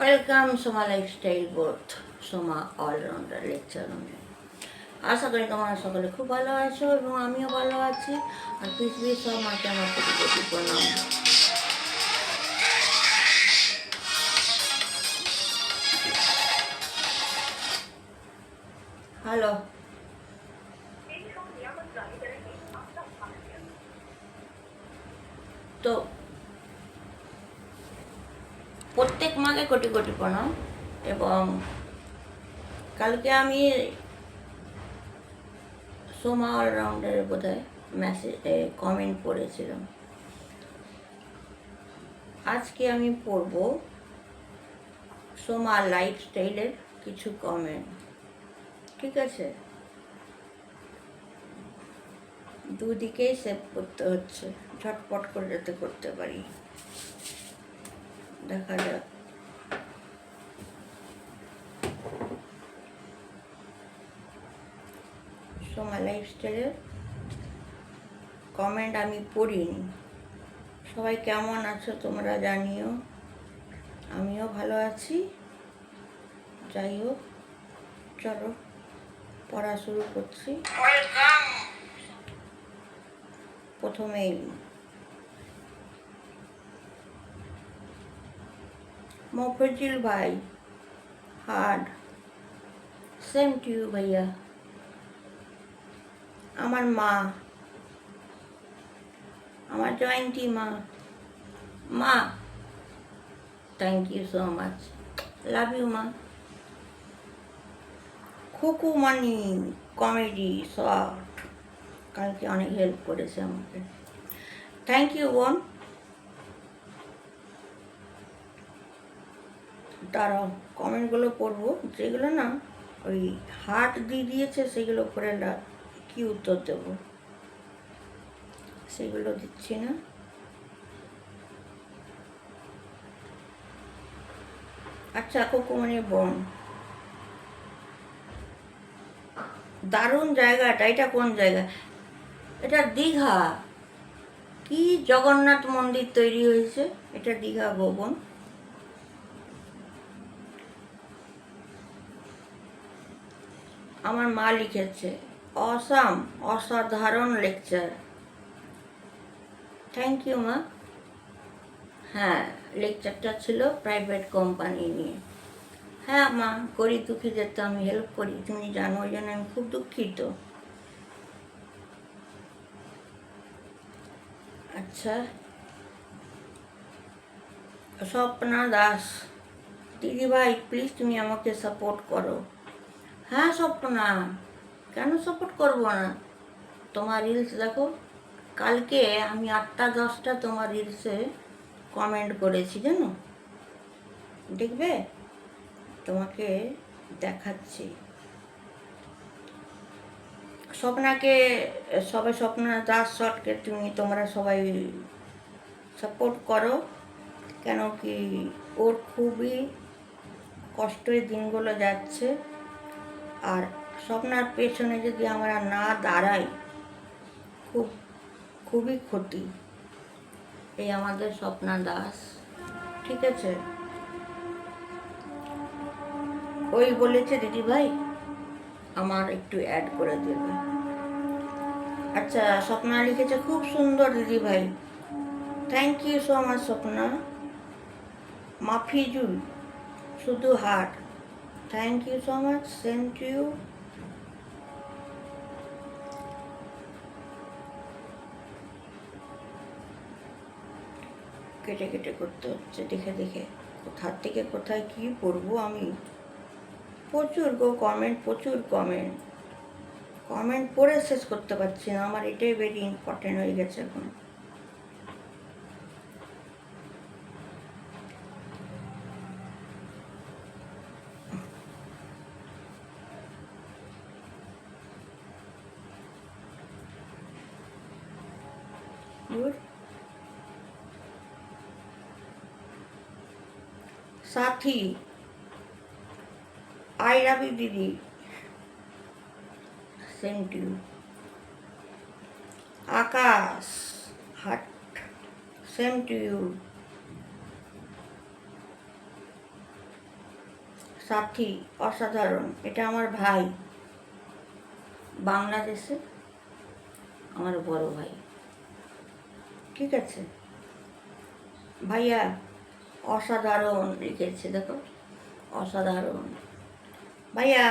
Welcome Soma lifestyle both Soma allrounder lecture আশা করি তোমরা সকলে খুব ভালো আছো এবং আমিও ভালো আছি। আর পৃথিবীর সব মাকে আমার কোটি প্রণাম হ্যালো তো প্রত্যেক মাকে কোটি কোটি প্রণাম এবং কালকে আমি সোমা অলরাউন্ডারের বোধ হয় মেসেজ কমেন্ট পড়েছিলাম। আজকে আমি পড়ব সোমা লাইফস্টাইলের কিছু কমেন্ট ঠিক আছে? দুদিকেই সেভ করতে হচ্ছে। ঝটপট করে যাতে করতে পারি। দেখা যাক। সোমা লাইফস্টাইলের কমেন্ট আমি পড়িনি। সবাই কেমন আছো তোমরা জানিও। আমিও ভালো আছি। যাই হোক চলো পড়া শুরু করছি। প্রথমেই মফজিল ভাই হার্ড সেম টু ইউ ভাইয়া আমার মা আমার জয়ন্তী মা মা thank you so much love you মা খুকু মানি কমেডি শর্ট কালকে অনেক হেল্প করেছে আমাকে। থ্যাংক ইউ বোন। তারা কমেন্টগুলো পড়ব যেগুলো না ওই হার্ট দিয়ে দিয়েছে, সেগুলো করে লা- কি উত্তর দেব? সেগুলো দিচ্ছি না। আচ্ছা কুকুমনি বোন। দারুণ জায়গাটা, এটা কোন জায়গা? এটা দীঘা। কি জগন্নাথ মন্দির তৈরি হয়েছে? এটা দীঘা ভবন আমার মা লিখেছে, অসাম, অসাধারণ লেকচার থ্যাংক ইউ মা হ্যাঁ লেকচারটা ছিল প্রাইভেট কোম্পানি নিয়ে। হ্যাঁ মা গরিব দুঃখীদের তো আমি হেল্প করি। তুমি জানো, ওই জন্য আমি খুব দুঃখিত। আচ্ছা। স্বপ্না দাস দিদি ভাই প্লিজ তুমি আমাকে সাপোর্ট করো। হ্যাঁ স্বপ্না কেন সাপোর্ট করব না? তোমার রিলস দেখো, কালকে আমি আটটা, দশটা তোমার রিলসে কমেন্ট করেছি, জানো? দেখবে? তোমাকে দেখাচ্ছি। স্বপ্নাকে, সবাই স্বপ্না দাস শটকে তুমি তোমরা সবাই সাপোর্ট করো। কেন কি ওর খুবই কষ্টের দিনগুলো যাচ্ছে। আর স্বপ্নার পেছনে যদি আমরা না দাঁড়াই, খুব, খুবই ক্ষতি। এই আমাদের স্বপ্না দাস, ঠিক আছে? ওই বলেছে, দিদি ভাই, আমার একটু অ্যাড করে দেবে। আচ্ছা স্বপ্না লিখেছে, খুব সুন্দর দিদি ভাই। Thank you so much Swapna. Mafizul, শুধু heart thank you so much same to you কেটে কেটে করতে হচ্ছে। দেখে দেখে কোথার থেকে কোথায় কি পড়ব আমি? প্রচুর গো কমেন্ট প্রচুর কমেন্ট কমেন্ট পড়ে শেষ করতে পারছি না। আমার এটাই ভেরি ইম্পর্টেন্ট হয়ে গেছে এখন। সাথী আই লাভ ইউ দিদি same to Akash, heart. Same to you সাথী, অসাধারণ। এটা আমার ভাই। বাংলাদেশে আমার বড় ভাই। ঠিক আছে। ভাইয়া অসাধারণ লিখেছে, দেখো। অসাধারণ। ভাইয়া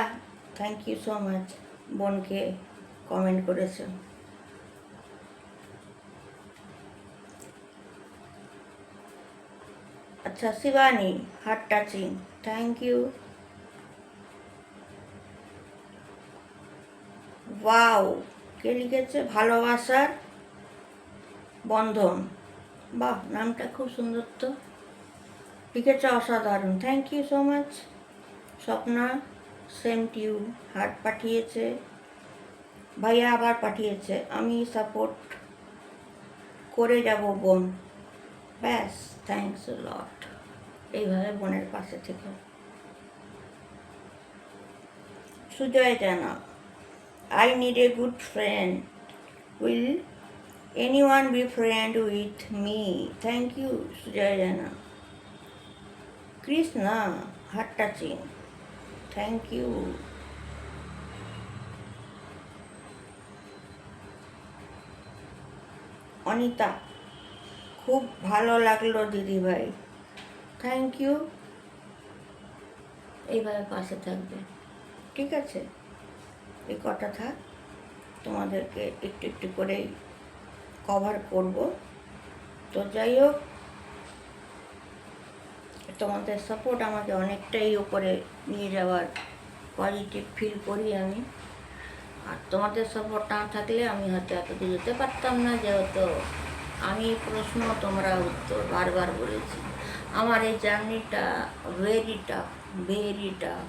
থ্যাংক ইউ সো মাচ বোনকে কমেন্ট করেছ। আচ্ছা Shivani heart touching thank you wow কে লিখেছে? ভালোবাসার বন্ধন। বাহ, নামটা খুব সুন্দর তো। লিখেছে অসাধারণ। Thank you so much Swapna same too heart পাঠিয়েছে। ভাইয়া আবার পাঠিয়েছে। আমি সাপোর্ট করে যাব, বোন। ব্যাস থ্যাংকস লট এইভাবে বোনের পাশে থেকে। Sujoy Jana I need a good friend will any one be friend with me thank you Sujoy Jana. Krishna heart touching thank you Anita, খুব ভালো লাগল দিদিভাই থ্যাংক ইউ এইভাবে পাশে থাকবে। ঠিক আছে? এই কটা থাক। তোমাদেরকে একটু একটু করেই কভার করব। তো যাই হোক তোমাদের সাপোর্ট আমাকে অনেকটাই ওপরে নিয়ে যাওয়ার পজিটিভ ফিল করি আমি। আর তোমাদের সাপোর্ট না থাকলে আমি হয়তো এতদূর যেতে পারতাম না, যেহেতু আমি প্রশ্ন তোমরা উত্তর বারবার বলেছি। আমার এই জার্নিটা ভেরি টাফ ভেরি টাফ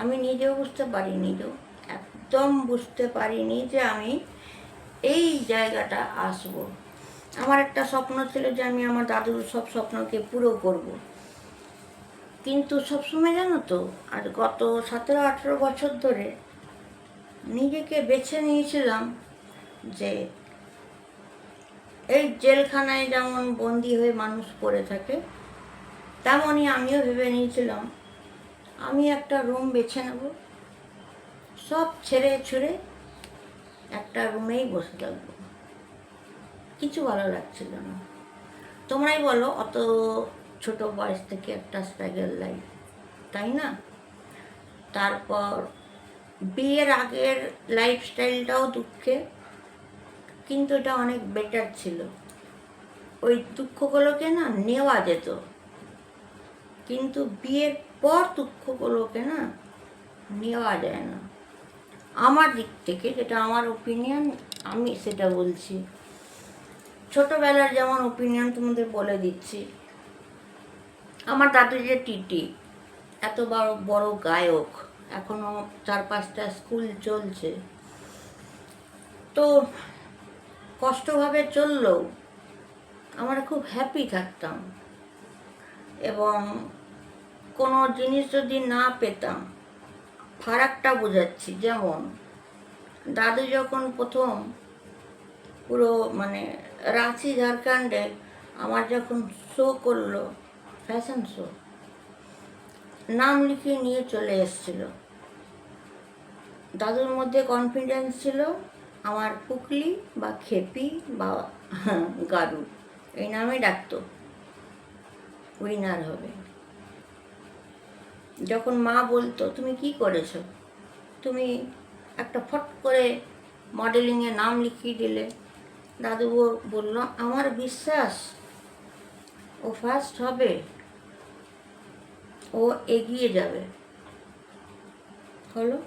আমি নিজেও বুঝতে পারিনি তো, একদম বুঝতে পারিনি যে আমি এই জায়গাটা আসব। আমার একটা স্বপ্ন ছিল যে আমি আমার দাদুর সব স্বপ্নকে পুরো করব। কিন্তু সবসময় জানো তো, আর গত সতেরো, আঠেরো বছর ধরে নিজেকে বেছে নিয়েছিলাম যে এই জেলখানায় যেমন বন্দি হয়ে মানুষ পড়ে থাকে, তেমনই আমিও ভেবে নিয়েছিলাম আমি একটা রুম বেছে নেব। সব ছেড়ে ছুড়ে একটা রুমেই বসে থাকব। কিছু ভালো লাগছিল না। তোমরাই বলো, অত ছোট বয়স থেকে একটা স্ট্রাগল লাইফ তাই না? তারপর বিয়ের আগের লাইফস্টাইলটাও দুঃখে, কিন্তু এটা অনেক বেটার ছিল। ওই দুঃখগুলোকে না নেওয়া যেত। কিন্তু বিয়ের পর দুঃখগুলোকে না নেওয়া যায় না। আমার দিক থেকে যেটা আমার ওপিনিয়ন আমি সেটা বলছি। ছোটোবেলার যেমন ওপিনিয়ন তোমাদের বলে দিচ্ছি। আমার দাদু যে টিটি, এত বড় বড় গায়ক এখনও চার পাঁচটা স্কুল চলছে। তো কষ্টভাবে চললেও আমরা খুব হ্যাপি থাকতাম। এবং কোনো জিনিস যদি না পেতাম, ফারাকটা বোঝাচ্ছি, যেমন দাদু যখন প্রথম পুরো মানে রাঁচি, ঝাড়খণ্ডে আমার যখন শো করল ফ্যাশন শো নাম লিখিয়ে নিয়ে চলে এসেছিল। দাদুর মধ্যে কনফিডেন্স ছিল আমার পুকলি বা খেপি বা গারু। এই নামে ডাকতো। উইনার হবে। যখন মা বলতো, তুমি কি করেছ? তুমি একটা ফট করে মডেলিংয়ে নাম লিখিয়ে দিলে। দাদু বলল, আমার বিশ্বাস, ও ফার্স্ট হবে। ও এগিয়ে যাবে। হলো?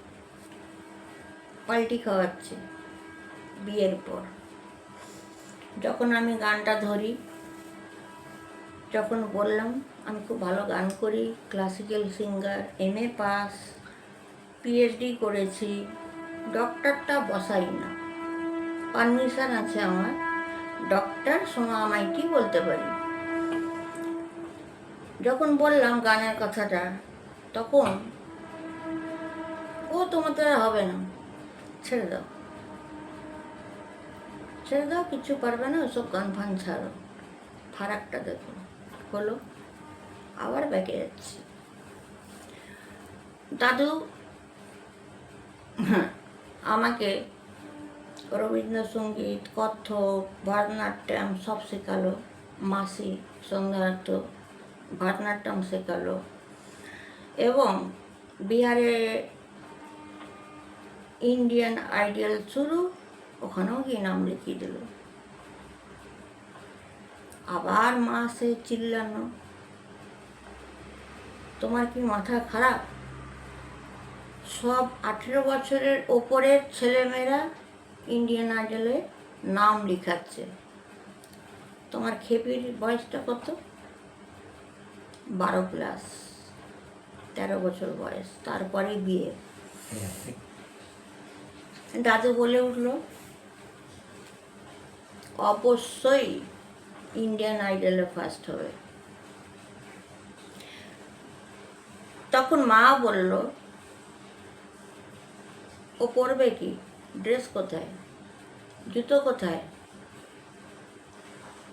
পাল্টি খাওয়াচ্ছে বিয়ের পর। যখন আমি গানটা ধরি, যখন বললাম, আমি খুব ভালো গান করি classical singer M A pass PhD করেছি ডক্টরটা বসাই না। পারমিশন আছে আমার ডক্টর সোমা মাইটি বলতে পারি? বললাম গানের কথাটা তখন ও তোমাদের আর হবে না ছেড়ে দাও। ছেড়ে দাও কিছু পারবে না ওসব গান ফান ছাড়ো। ফারাকটা দেখো। হলো আবার ব্যাকে যাচ্ছি। দাদু হ্যাঁ, আমাকে রবীন্দ্রসঙ্গীত কত্থক ভারতনাট্যম সব শেখালো মাসি সন্ধ্যানাট্য ভারতনাট্যম শেখালো এবং বিহারে ইন্ডিয়ান আইডিয়াল শুরু, ওখানেও গিয়ে নাম লিখিয়ে দিল। আবার মা সে চিল্লানো, তোমার কি মাথা খারাপ? সব আঠেরো বছরের ওপরের ছেলেমেয়েরা ইন্ডিয়ান আইডলে নাম লিখাচ্ছে। তোমার খেপির বয়সটা কত? বারো প্লাস, তেরো বছর বয়স, তারপরে বিয়ে। দাদু বলে উঠল, অবশ্যই ইন্ডিয়ান আইডলে ফার্স্ট হবে। তখন মা বলল, ও পরবে কি? ড্রেস কোথায়? জুতো কোথায়?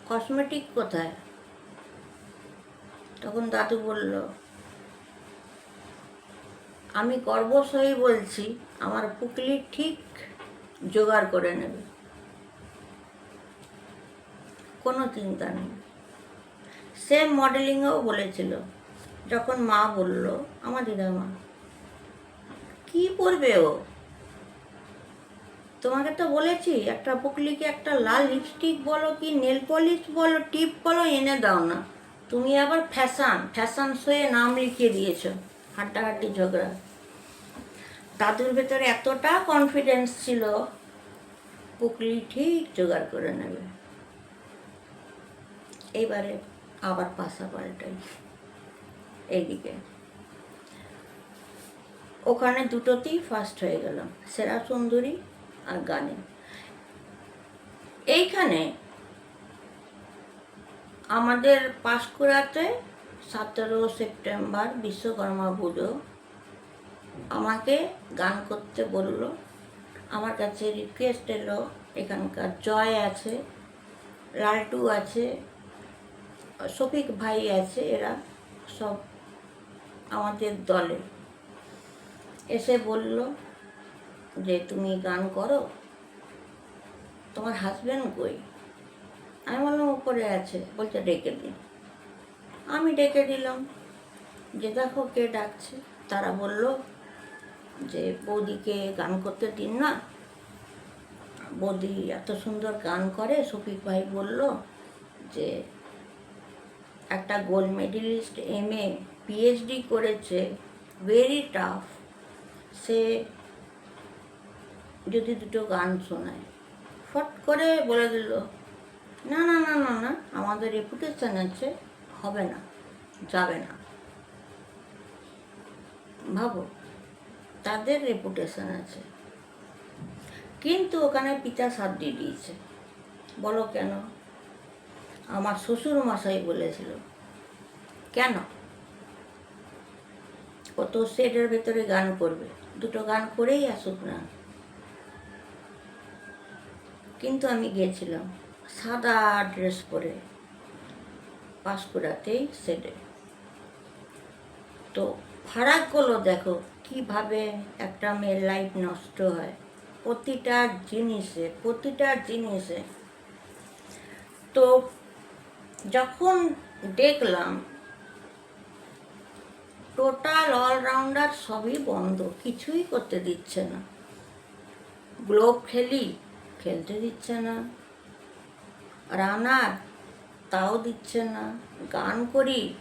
কসমেটিক কোথায়? তখন দাদু বলল, আমি গর্বসই বলছি, আমার পুকলি ঠিক জোগাড় করে নেবে। কোনো চিন্তা নেই। সেম মডেলিংও বলেছিল। যখন মা বলল, আমার দিদামা কি পরবে ও? তোমাকে তো বলেছি, একটা পুকলিকে একটা লাল লিপস্টিক বলো কি নেল পলিশ বলো, টিপ বলো, এনে দাও না। তুমি আবার ফ্যাশান ফ্যাশান শোয়ে নাম লিখিয়ে দিয়েছ, হাড্ডাহাড্ডি ঝগড়া। দাদুর ভেতরে এতটা কনফিডেন্স ছিল, পুকলি ঠিক জোগাড় করে নেবে। এইবারে আবার পাশা পাল্টাই, এইদিকে। ওখানে দুটোতেই ফার্স্ট হয়ে গেলাম, সেরা সুন্দরী আর গানে। এইখানে আমাদের পাঁশকুড়াতে সতেরো সেপ্টেম্বর বিশ্বকর্মা পুজো। আমাকে গান করতে বলল। আমার কাছে রিকোয়েস্ট এলো, এখানকার জয় আছে, লালটু আছে, শফিক ভাই আছে, এরা সব আমাদের দলে। এসে বলল যে, তুমি গান করো? তোমার হাজব্যান্ড কই? আমি বললাম, উপরে আছে। বলছে, ডেকে দিন আমি ডেকে দিলাম। যে দেখো কে ডাকছে, তারা বলল যে, বৌদিকে গান করতে দিন না। বৌদি এত সুন্দর গান করে, শফিক ভাই বলল যে, একটা gold medalist M A PhD করেছে ভেরি টাফ সে যদি দুটো গান শোনায়। ফট করে বলে দিল না না না না না, আমাদের রেপুটেশন আছে হবে না, যাবে না। ভাবো, তাদের রেপুটেশন আছে। কিন্তু ওখানে পিতা সাথ দিয়ে দিয়েছে। বলো কেন? আমার শ্বশুর মশাই বলেছিল। কেন? ও তো সেটের ভেতরে গান করবে, দুটো গান করেই আসুক না। কিন্তু আমি গিয়েছিলাম সাদা ড্রেস পরে পাঁশকুড়াতেই সেটে। তো ফারাক ফারাকগুলো দেখো, কীভাবে একটা মেয়ের লাইফ নষ্ট হয়। প্রতিটা জিনিসে প্রতিটা জিনিসে। তো যখন দেখলাম টোটাল অলরাউন্ডার সবই বন্ধ, কিছুই করতে দিচ্ছে না। গ্লোব খেলি, খেলতে দিচ্ছে না। রানার, তাও দিচ্ছে না। গান করি,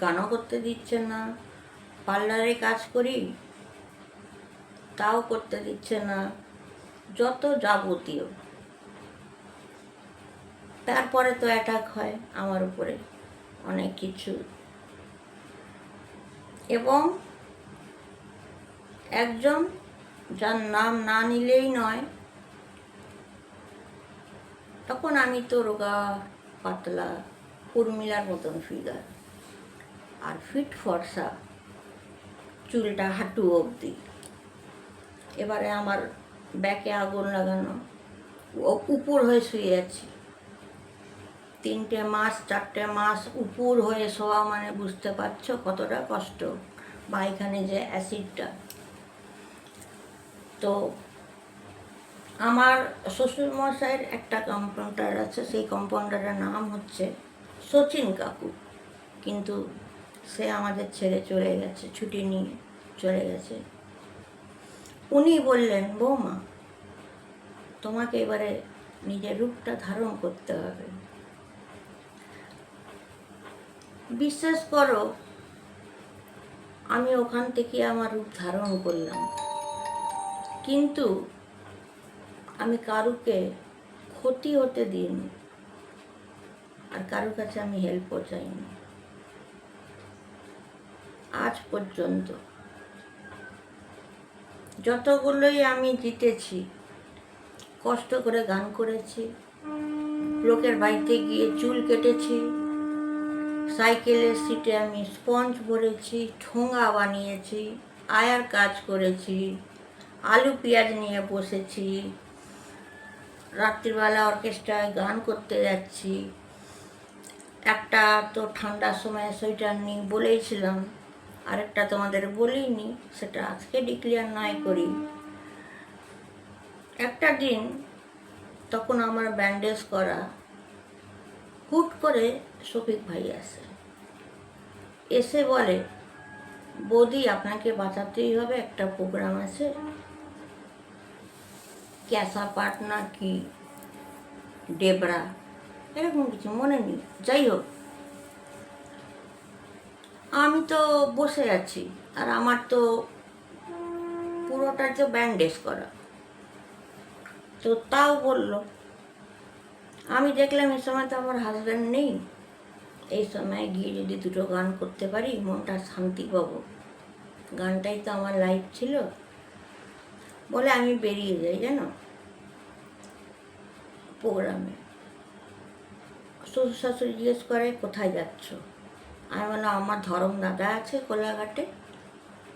গানও করতে দিচ্ছে না। পার্লারে কাজ করি, তাও করতে দিচ্ছে না। যত যাবতীয়। তারপরে তো অ্যাটাক হয় আমার উপরে অনেক কিছু। এবং একজন যার নাম না নিলেই নয় তখন আমি তো রোগা, পাতলা, উর্মিলার মতন ফিগার আর ফিট ফর্সা, চুলটা হাঁটু অবধি। এবারে আমার ব্যাকে আগুন লাগানো উপর হয়ে শুয়ে আছি। তিনটে মাস, চারটে মাস উপর হয়ে শোয়া মানে বুঝতে পারছ কতটা কষ্ট? বা এখানে যে অ্যাসিডটা তো আমার শ্বশুরমশাইয়ের একটা কম্পাউন্ডার আছে, সেই কম্পাউন্ডারের নাম হচ্ছে সচিন কাকু। কিন্তু সে আমাদের ছেড়ে চলে গেছে, ছুটি নিয়ে চলে গেছে। উনি বললেন, বৌমা, তোমাকে এবারে নিজের রূপটা ধারণ করতে হবে। বিশ্বাস করো, আমি ওখান থেকে আমার রূপ ধারণ করলাম। কিন্তু আমি কারুকে ক্ষতি হতে দিইনি। আর কারুর কাছে আমি হেল্পও চাইনি। আজ পর্যন্ত যতগুলোই আমি জিতেছি, কষ্ট করে গান করেছি, লোকের বাড়িতে গিয়ে চুল কেটেছি, সাইকেলের সিটে আমি স্পঞ্জ ভরেছি, ঠোঙা বানিয়েছি, আয়ার কাজ করেছি, আলু পেঁয়াজ নিয়ে বসেছি রাত্রিবেলা অর্কেস্ট্রায় গান করতে যাচ্ছি। একটা তো ঠান্ডার সময় সোয়েটার নিই বলেইছিলাম আরেকটা তোমাদের বলিনি, সেটা আজকে ডিক্লিয়ার নয় করি। একটা দিন তখন আমার ব্যান্ডেজ করা হুট করে শফিক ভাই আসে। এসে বলে, বৌদি, আপনাকে বাঁচাতেই হবে, একটা প্রোগ্রাম আছে। ক্যাসা পাট না কি ডেবরা এরকম কিছু মনে নেই যাই হোক আমি তো বসে আছি আর আমার তো পুরোটা তো ব্যান্ডেজ করা তো তাও বলল আমি দেখলাম এই সময় তো আমার হাজব্যান্ড নেই এই সময় গিয়ে যদি দুটো গান করতে পারি মনটা শান্তি পাবো গানটাই তো আমার লাইফ ছিল বলে আমি বেরিয়ে যাই, জানো? প্রোগ্রামে। শ্বশুর শাশুড়ি জিজ্ঞেস করে, কোথায় যাচ্ছ? আমি বললাম, আমার ধরম দাদা আছে কোলাঘাটে,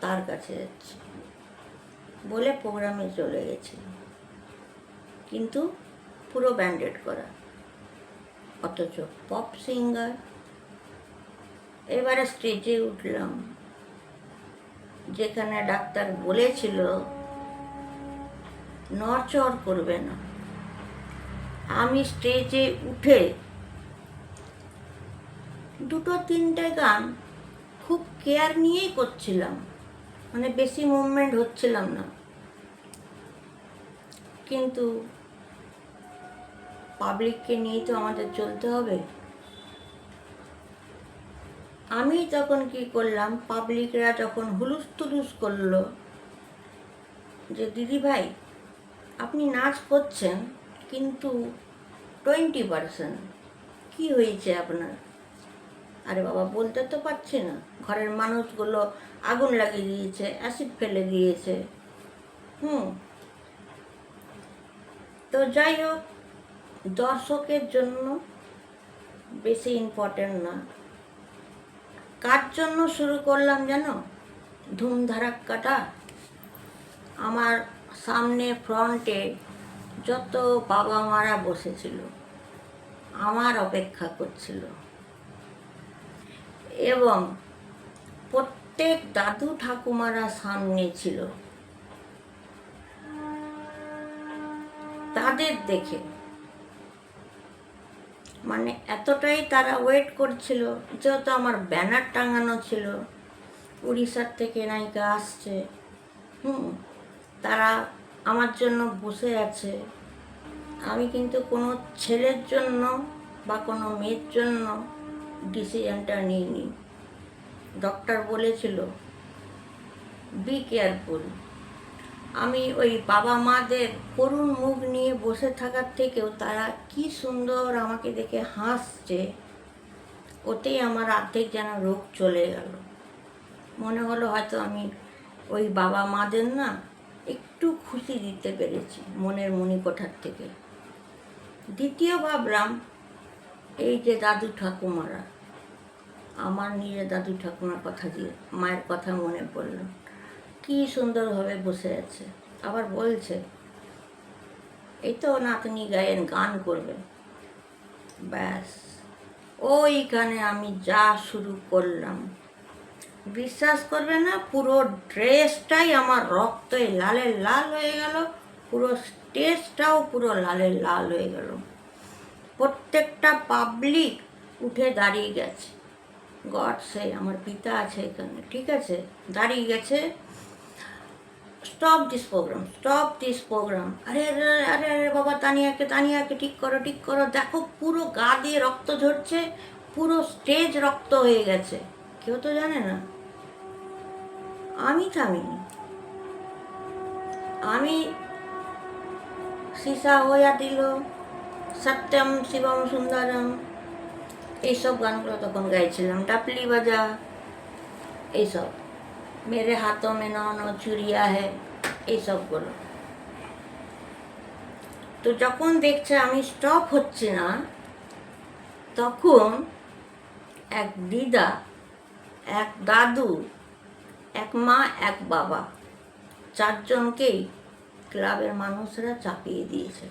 তার কাছে যাচ্ছি। বলে প্রোগ্রামে চলে গেছি। কিন্তু পুরো ব্যান্ডেড করা। অথচ পপ সিঙ্গার। এবারে স্টেজে উঠলাম। যেখানে ডাক্তার বলেছিল নড়চড় করবে না। আমি স্টেজে উঠে দুটো তিনটে গান খুব কেয়ার নিয়েই করছিলাম। মানে বেশি মুভমেন্ট হচ্ছিলাম না। কিন্তু পাবলিককে নিয়েই তো আমাদের চলতে হবে। আমি তখন কি করলাম, পাবলিকরা যখন হুলুস তুলুস করল যে, দিদি ভাই আপনি নাচ করছেন, কিন্তু টোয়েন্টি পারসেন্ট কী হয়েছে আপনার? আরে বাবা, বলতে তো পারছি না। ঘরের মানুষগুলো আগুন লাগিয়ে দিয়েছে অ্যাসিড ফেলে দিয়েছে। হুম। তো যাই হোক, দর্শকের জন্য বেশি ইম্পর্টেন্ট না। কার জন্য শুরু করলাম জানো? ধুমধারাক্কাটা। আমার সামনে ফ্রন্টে যত বাবা মারা বসেছিল, আমার অপেক্ষা করছিল। এবং প্রত্যেক দাদু ঠাকুমারা সামনে ছিল। তাদের দেখে মানে এতটাই তারা ওয়েট করছিল, যেহেতু আমার ব্যানার টাঙানো ছিল। উড়িষ্যার থেকে নায়িকা আসছে। হুম। তারা আমার জন্য বসে আছে। আমি কিন্তু কোনো ছেলের জন্য বা কোনো মেয়ের জন্য ডিসিশনটা নিইনি। ডক্টর বলেছিল বি কেয়ারফুল আমি ওই বাবা মাদের করুণ মুখ নিয়ে বসে থাকার থেকেও তারা কি সুন্দর আমাকে দেখে হাসছে, ওতেই আমার অর্ধেক যেন রোগ চলে গেল। মনে হলো হয়তো আমি ওই বাবা মাদের না একটু খুশি দিতে পেরেছি মনের মণিকোঠার থেকে। দ্বিতীয় ভাবলাম, এই যে দাদু ঠাকুমারা, আমার নিজের দাদু ঠাকুমার কথা দিয়ে মায়ের কথা মনে পড়ল। কি সুন্দরভাবে বসে আছে। আবার বলছে, এই তো নাতনি গায়েন গান করবে। ব্যাস, ওইখানে আমি যা শুরু করলাম। বিশ্বাস করবে না, পুরো ড্রেসটাই আমার রক্তে লালে লাল হয়ে গেল, পুরো স্টেজটাও পুরো লালে লাল হয়ে গেল। প্রত্যেকটা পাবলিক উঠে দাঁড়িয়ে গেছে। গড সে আমার পিতা আছে এখানে, ঠিক আছে? দাঁড়িয়ে গেছে। Stop this programme stop this programme আরে আরে আরে বাবা, তানিয়াকে তানিয়াকে ঠিক করো ঠিক করো। দেখো, পুরো গা দিয়ে রক্ত ঝরছে, পুরো স্টেজ রক্ত হয়ে গেছে। কেউ তো জানে না। থামিনি। আমি সীসা হইয়া দিল, সত্যম, শিবম, সুন্দরম, এইসব গানগুলো তখন গাইছিলাম। ডাপলি বাজা, এইসব। মেরে হাতও মে নন চুরিয়া হে, এইসবগুলো। তো যখন দেখছে আমি স্টপ হচ্ছে না, তখন এক দিদা, এক দাদু এক মা, এক বাবা। চারজনকেই ক্লাবের মানুষরা চাপিয়ে দিয়েছে।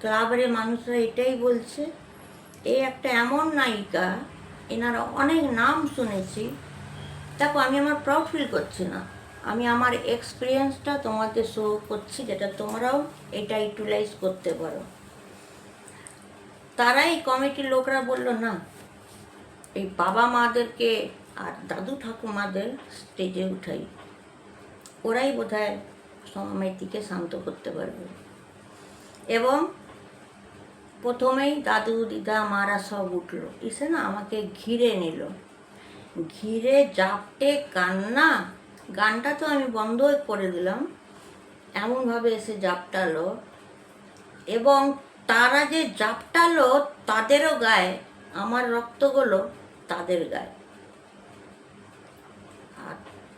ক্লাবের মানুষরা এটাই বলছে এই একটা এমন নায়িকা, এনারা অনেক নাম শুনেছি। দেখো, আমি আমার প্রাউড ফিল করছি না। আমি আমার এক্সপিরিয়েন্সটা তোমাদের শো করছি যেটা তোমরাও এটা ইউটিলাইজ করতে পারো। তারাই কমিটির লোকরা বলল, না, এই বাবা মাদেরকে আর দাদু ঠাকুমাদের স্টেজে উঠাই। ওরাই বোধ হয় সমামাইতিকে শান্ত করতে পারবে। এবং প্রথমেই দাদু, দিদা, মারা সব উঠল। এসে না আমাকে ঘিরে নিল। ঘিরে জাপটে কান্না, গানটা তো আমি বন্ধ করে দিলাম। এমনভাবে এসে জাপটালো। এবং তারা যে জাপটালো, তাদেরও গায়ে, আমার রক্তগুলো তাদের গায়ে।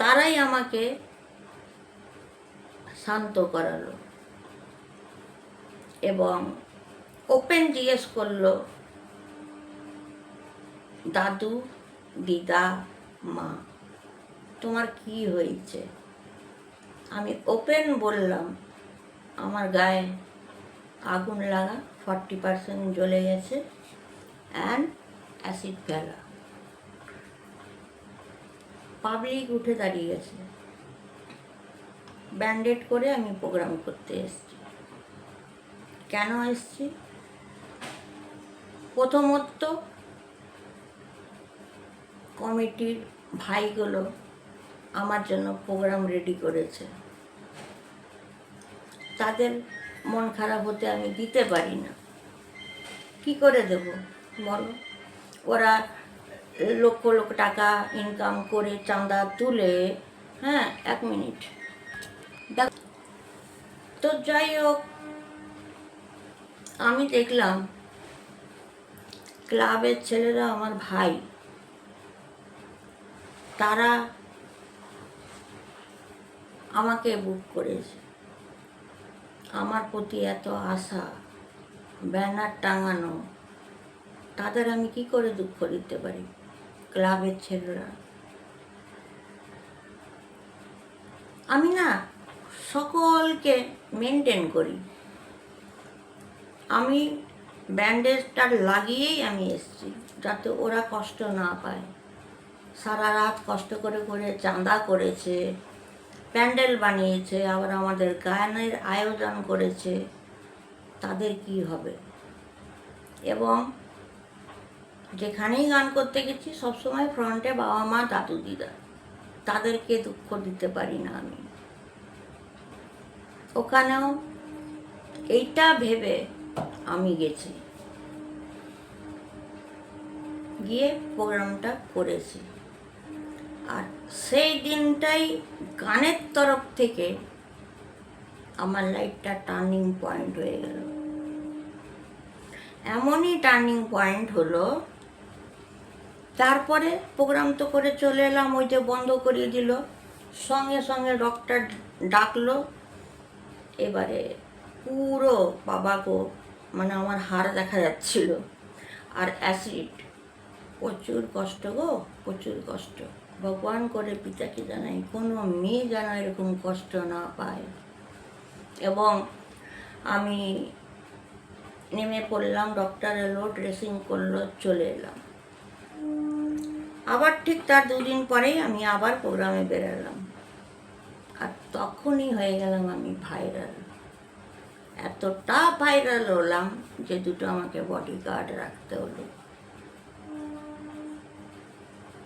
তারাই আমাকে শান্ত করালো এবং ওপেন জিজ্ঞেস করল, দাদু, দিদা, মা, তোমার কি হয়েছে? আমি ওপেন বললাম, আমার গায়ে আগুন লাগা ফর্টি পার্সেন্ট জ্বলে গেছে অ্যান্ড অ্যাসিড ফেলা। পাবলিক উঠে দাঁড়িয়ে গেছে ব্যান্ডেড করে আমি প্রোগ্রাম করতে এসেছি। কেন এসেছি? প্রথমত কমিটির ভাইগুলো আমার জন্য প্রোগ্রাম রেডি করেছে। তাদের মন খারাপ হতে আমি দিতে পারি না। কি করে দেব বলো? ওরা লক্ষ লক্ষ টাকা ইনকাম করে চাঁদা তুলে হ্যাঁ এক মিনিট। তো যাই হোক, আমি দেখলাম ক্লাবের ছেলেরা আমার ভাই। তারা আমাকে বুক করেছে। আমার প্রতি এত আশা, ব্যানার টাঙানো, তাদের আমি কি করে দুঃখ দিতে পারি? ক্লাবের ছেলেরা। আমি না সকলকে মেনটেন করি। আমি ব্যান্ডেজটা লাগিয়েই আমি এসেছি, যাতে ওরা কষ্ট না পায়। সারা রাত কষ্ট করে করে চাঁদা করেছে, প্যান্ডেল বানিয়েছে, আবার আমাদের গায়নের আয়োজন করেছে। তাদের কি হবে? এবং যেখানেই গান করতে গেছি, সবসময় ফ্রন্টে বাবা মা, দাদু, দিদা। তাদেরকে দুঃখ দিতে পারি না আমি। ওখানেও এইটা ভেবে আমি গেছি। গিয়ে প্রোগ্রামটা করেছি। আর সেই দিনটাই গানের তরফ থেকে আমার লাইফটা টার্নিং পয়েন্ট হয়ে গেল। এমনই টার্নিং পয়েন্ট হলো তারপরে প্রোগ্রাম তো করে চলে এলাম, ওই যে বন্ধ করিয়ে দিল। সঙ্গে সঙ্গে ডক্টর ডাকলো। এবারে পুরো বাবা গো মানে আমার হাড় দেখা যাচ্ছিল। আর অ্যাসিড প্রচুর কষ্ট গো, প্রচুর কষ্ট। ভগবান করে পিতাকে জানাই, কোনো মেয়ে যেন এরকম কষ্ট না পায়। এবং আমি নেমে পড়লাম ডক্টর এলো ড্রেসিং করল, চলে এলাম। আবার ঠিক তার দুদিন পরেই আমি আবার প্রোগ্রামে বেরোলাম। আর তখনই হয়ে গেলাম আমি ভাইরাল এতটা ভাইরাল হলাম যে দুটো আমাকে বডি গার্ড রাখতে হলো।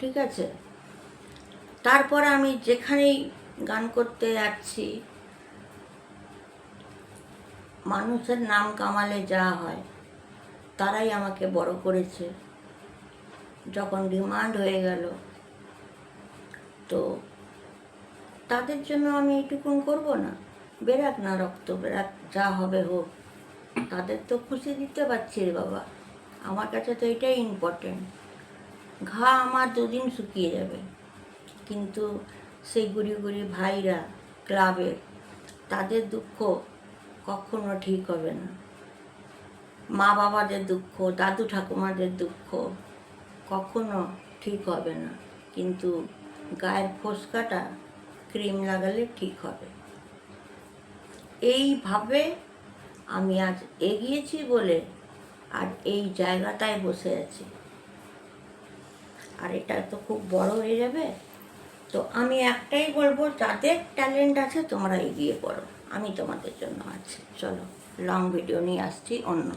ঠিক আছে? তারপর আমি যেখানেই গান করতে যাচ্ছি, মানুষের নাম কামালে যা হয়, তারাই আমাকে বড় করেছে। যখন ডিমান্ড হয়ে গেল, তো তাদের জন্য আমি এইটুকুন করব না। বেরাক না রক্ত, বেরাক যা হবে হোক। তাদের তো খুশি দিতে পারছি রে বাবা। আমার কাছে তো এটাই ইম্পর্টেন্ট ঘা আমার দুদিন শুকিয়ে যাবে। কিন্তু সেই গুড়ি গুড়ি ভাইরা ক্লাবের তাদের দুঃখ কখনো ঠিক হবে না। মা বাবাদের দুঃখ দাদু ঠাকুমাদের দুঃখ কখনো ঠিক হবে না। কিন্তু গায়ের ফোসকাটা ক্রিম লাগালে ঠিক হবে। এইভাবে আমি আজ এগিয়েছি বলে আর এই জায়গাটায় বসে আছি। আর এটা তো খুব বড় হয়ে যাবে। তো আমি একটাই বলব, যাদের ট্যালেন্ট আছে তোমরা এগিয়ে পড়ো। আমি তোমাদের জন্য আছি। চলো লং ভিডিও নিয়ে আসছি অন্য।